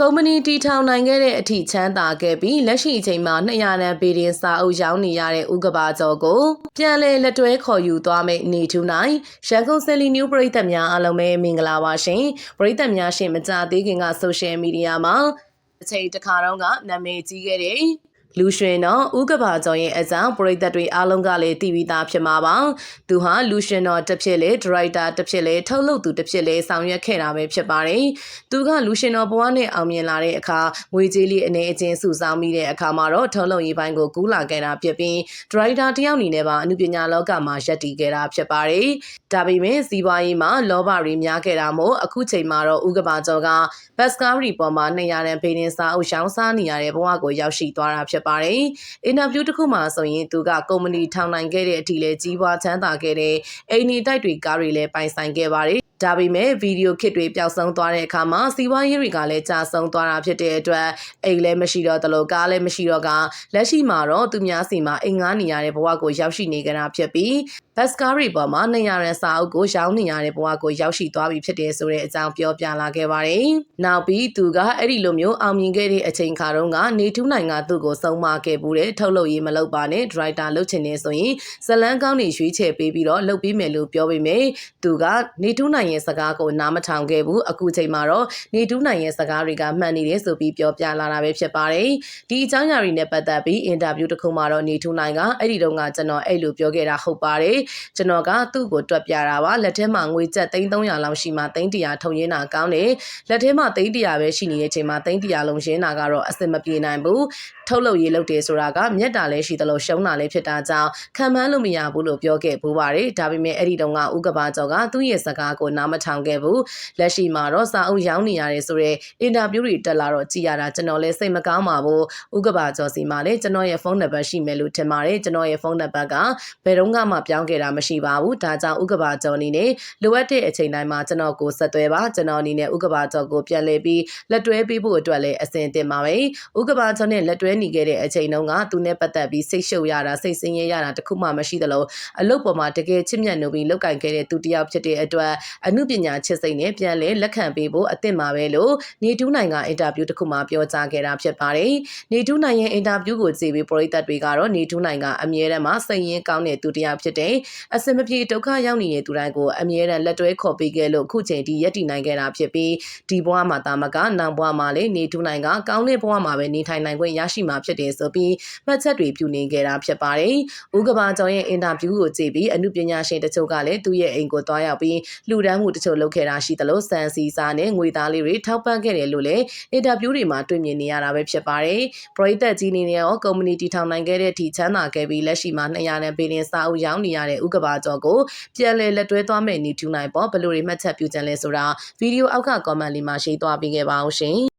ကုမ္ပဏီတီထောင်နိုင်ခဲ့တဲ့အထိချမ်းသာခဲ့ပြီးလက်ရှိအချိန်မှာ200တန်းပေတင်စာအုပ်ရောင်းနေရတဲ့ဥက္ကပါကျော်ကိုပြန်လည်လက်တွဲခေါ်ယူသွားမယ့်နေထူးနိုင်ရန်ကုန်စယ်လီနျူပရိသတ်များအားလုံးပဲမင်္ဂလာပါရှင်ပရိသတ်များရှင်မကြသေးခင်ကဆိုရှယ်မီဒီယာမှာအချိန်တစ်ခါတော့ကနာမည်ကြီးခဲ့တဲ့ လူရွှင်တော်ဥက္ကပါကျော်ရဲ့အကြောင်းပရိသတ်တွေအားလုံးကလည်းသိပြီးသားဖြစ်မှာပါသူဟာလူရွှင်တော်တစ်ဖြစ်လေဒရိုက်တာတစ်ဖြစ်လေထုတ်လုပ်သူတစ်ဖြစ်လေဆောင်ရွက်ခဲ့တာပဲဖြစ်ပါတယ်သူကလူရှင်တော်ဘဝနဲ့အောင်မြင်လာတဲ့အခါငွေကြေးလေးအနေအချင်းစုဆောင်းပြီးတဲ့အခါမှာတော့ထုတ်လုပ်ရေးပိုင်းကိုကူးလာခဲ့တာဖြစ်ပြီးဒရိုက်တာတယောက်အနေနဲ့ပါအမှုပညာလောကမှာရပ်တည်ခဲ့တာဖြစ်ပါတယ်ဒါပေမဲ့စီးပွားရေးမှာလောဘတွေများခဲ့တာမို့အခုချိန်မှာတော့ဥက္ကပါကျော်ကဘတ်စကားရီပေါ်မှာ200တန်ဖေးတင်စာအုပ်ရှောင်းစားနေရတဲ့ဘဝကိုရောက်ရှိသွားတာဖြစ်ပါတယ် အင်တာဗျူးတစ်ခုမှာဆိုရင် သူက ကုမ္ပဏီထောင်နိုင်ခဲ့တဲ့အထိလဲကြီးပွားချမ်းသာခဲ့တဲ့ အိမ်နီတိုက်တွေ ကားတွေလည်း ပိုင်ဆိုင်ခဲ့ပါတယ် ဒါပေမဲ့ဗီဒီယိုခစ်တွေပျောက်ဆုံးသွားတဲ့အခါမှာစီးပွားရေးတွေကလည်းကြာဆုံးသွားတာဖြစ်တဲ့အတွက်အိမ်လည်းမရှိတော့တလို့ကားလည်းမရှိတော့ကလက်ရှိမှာတော့သူများစီမှာအိမ်ငားနေရတဲ့ဘဝကိုရောက်ရှိနေကြတာဖြစ်ပြီးဘတ်စကားရီပေါ်မှာ200ရန်စာအုပ်ကိုရောင်းနေရတဲ့ဘဝကိုရောက်ရှိသွားပြီဖြစ်တယ်ဆိုတဲ့အကြောင်းပြောပြလာခဲ့ပါတယ်။နောက်ပြီးသူကအဲ့ဒီလိုမျိုးအောင်မြင်ခဲ့တဲ့အချိန်ခါတုန်းကနေထူးနိုင်ကသူ့ကိုဆုံးမခဲ့ဘူးတဲ့ထုတ်လုပ်ရေးမလုပ်ပါနဲ့ဒရိုက်တာလုပ်ချင်နေဆိုရင်ဇလန်းကောင်းနေရွေးချယ်ပေးပြီးတော့လုပ်ပြီးမယ်လို့ပြောပေမဲ့သူကနေထူးနိုင်ရဲ့စကားကိုနားမထောင်ခဲ့ဘူးအခုချိန်မှာတော့နေထူးနိုင်ရဲ့စကားတွေကမှန်နေတယ်ဆိုပြီးပြောပြလာတာပဲဖြစ်ပါတယ်။ဒီအကြောင်းအရာတွေနဲ့ပတ်သက်ပြီးအင်တာဗျူးတစ်ခုမှာတော့နေထူးနိုင်ကအဲ့ဒီတုန်းကကျွန်တော်အဲ့လိုပြောခဲ့တာဟုတ်ပါတယ်။ကျွန်တော်ကသူ့ကိုတွက်ပြတာပါလက်ထဲမှာငွေကျပ်300လောက်ရှိမှ300ထုံရင်းတာကောင်းတယ်လက်ထဲမှာ300ပဲရှိနေတဲ့အချိန်မှာ300လုံးရင်းတာကတော့အဆင်မပြေနိုင်ဘူးထုတ်လုပ်ရေးလုပ်တယ်ဆိုတာကမျက်တာလည်းရှိသလိုရှုံးတာလည်းဖြစ်တာကြောင့်ခံမှန်းလို့မရဘူးလို့ပြောခဲ့ပူပါတယ်ဒါပေမဲ့အဲ့ဒီတုန်းကဥက္ကပါကျော်ကသူ့ရဲ့စကားကိုနားမထောင်ခဲ့ဘူးလက်ရှိမှာတော့စာအုပ်ရောင်းနေရတယ်ဆိုတော့အင်တာဗျူးတွေတက်လာတော့ကြည်ရတာကျွန်တော်လည်းစိတ်မကောင်းပါဘူးဥက္ကပါကျော်စီမှာလည်းကျွန်တော်ရဲ့ဖုန်းနံပါတ်ရှိမယ်လို့ထင်ပါတယ်ကျွန်တော်ရဲ့ဖုန်းနံပါတ်ကဘယ်တော့မှပြောင်းခဲ့တာမရှိပါဘူးဒါကြောင့်ဥက္ကပါကျော်အနေနဲ့လိုအပ်တဲ့အချိန်တိုင်းမှာကျွန်တော်ကိုဆက်သွယ်ပါကျွန်တော်အနေနဲ့ဥက္ကပါကျော်ကိုပြန်လည်ပြီးလက်တွဲပေးဖို့အတွက်လည်းအစဉ်တင်ပါပဲဥက္ကပါကျော်နဲ့လက်တွဲနေခဲ့တဲ့အချိန်တုန်းကသူနဲ့ပတ်သက်ပြီးစိတ်ရှုပ်ရတာစိတ်ဆင်းရဲရတာတခုမှမရှိသလိုအလုပ်ပေါ်မှာတကယ်ချစ်မြတ်နိုးပြီးလောက်ကင်ခဲ့တဲ့သူတယောက်ဖြစ်တဲ့အတွက်အမှုပညာချစ်စိတ်နဲ့ပြန်လဲလက်ခံပေးဖို့အသင့်ပါပဲလို့နေတူးနိုင်ကအင်တာဗျူးတစ်ခုမှာပြောကြားခဲ့တာဖြစ်ပါတယ်နေတူးနိုင်ရဲ့အင်တာဗျူးကိုကြည့်ပြီးပရိသတ်တွေကတော့နေတူးနိုင်ကအမြဲတမ်းမှစိတ်ရင်းကောင်းတဲ့သူတယောက်ဖြစ်တဲ့အစင်မပြေဒုက္ခရောက်နေတဲ့သူတိုင်းကိုအမြဲတမ်းလက်တွဲခေါ်ပေးခဲ့လို့ခုချိန်ထိရက်တည်နိုင်ခဲ့တာဖြစ်ပြီးဒီဘဝမှာတာမကနောင်ဘဝမှာလည်းနေတူးနိုင်ကကောင်းတဲ့ဘဝမှာပဲနေထိုင်နိုင်ခွင့်ရရှိမှာဖြစ်တယ်ဆိုပြီးမှတ်ချက်တွေပြုနေခဲ့တာဖြစ်ပါတယ်။ဦးကဘာကျော်ရဲ့အင်တာဗျူးကိုကြည့်ပြီးအမှုပညာရှင်တချို့ကလည်းသူ့ရဲ့အိမ်ကိုတွားရောက်ပြီးလူဒန်းမှုတချို့လုပ်ခဲ့တာရှိသလိုစံစီစာနဲ့ငွေသားလေးတွေထောက်ပံ့ခဲ့တယ်လို့လည်းအင်တာဗျူးတွေမှာတွေ့မြင်နေရတာပဲဖြစ်ပါတယ်။ပရိသတ်ကြီးနေနဲ့ရောကုမ္ပဏီတီထောင်နိုင်ခဲ့တဲ့အထိချမ်းသာခဲ့ပြီးလက်ရှိမှာ200နဲ့ပေတင်စာအုပ်ရောင်းနေရတဲ့ဥက္ကဘာကျော်ကိုပြန်လည်လက်တွဲသွားမယ့်နေထူနိုင်ပေါ်ဘယ်လိုတွေမှတ်ချက်ပြုကြလဲဆိုတာဗီဒီယိုအောက်က comment လေးမှာရေးသွားပေးခဲ့ပါအောင်ရှင်။